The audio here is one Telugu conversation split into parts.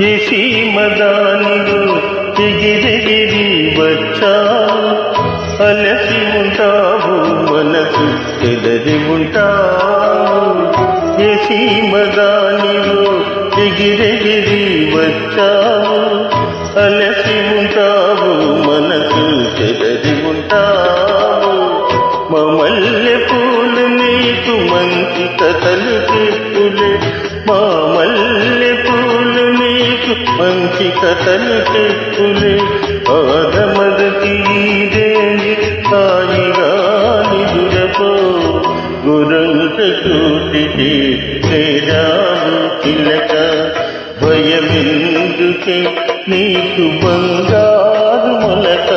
ఈ సీమదానిలో ఎగిరెగిరి వచ్చావు అలసి ఉంటావు మనసు ఎదరి ఉంటావు. ఏ సీమదానిలో ఎగిరెగిరి వచ్చావు అలసి ఉంటావు మనసు ఎదరి ఉంటావు. మమల్లె పూలు నీకు మంచి కథలు చెప్పులే మా మంచి కథలు చెప్పులే ఆదమదతి దేవి హాయిగా నిదురపో గురంత కూటికి చేరావు తిలక భయమెందుకే నీకు బంగారు మొలక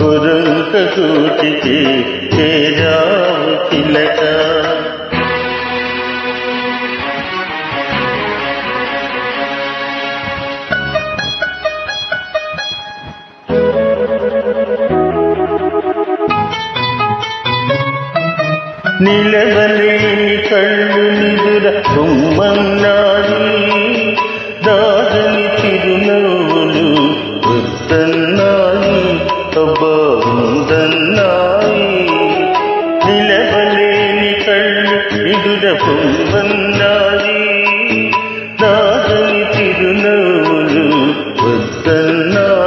గురంత కూటికి చేరావు తిలక నిలవలేని కళ్ళు నిదుర బొమ్మన్నాయి. దాదని చిరునవ్వులు వద్దన్నాయి. అబ్బా ఉందన్నాయి నిలవలేని కళ్ళు నిదుర బొమ్మన్నాయి. దాదని చిరునవ్వులు వద్దన్నాయి.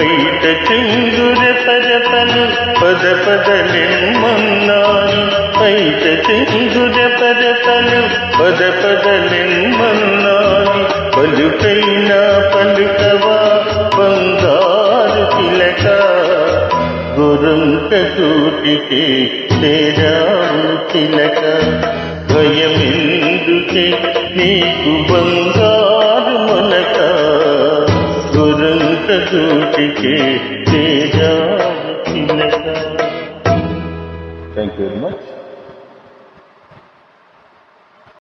పైట చెంగుర పరపలు పద పదలెమ్మన్నాను పైట చెంగుర పరపలు పద పదలెమ్మన్నాను పలుకైన పలుకవా బంగారు పిలక గురంక కూటికి చేరావు తిలక. భయమెందుకే నీకు బంగారు గురంత దూటికే చేరావు థ్యాంక్ యూ వెరీ మచ్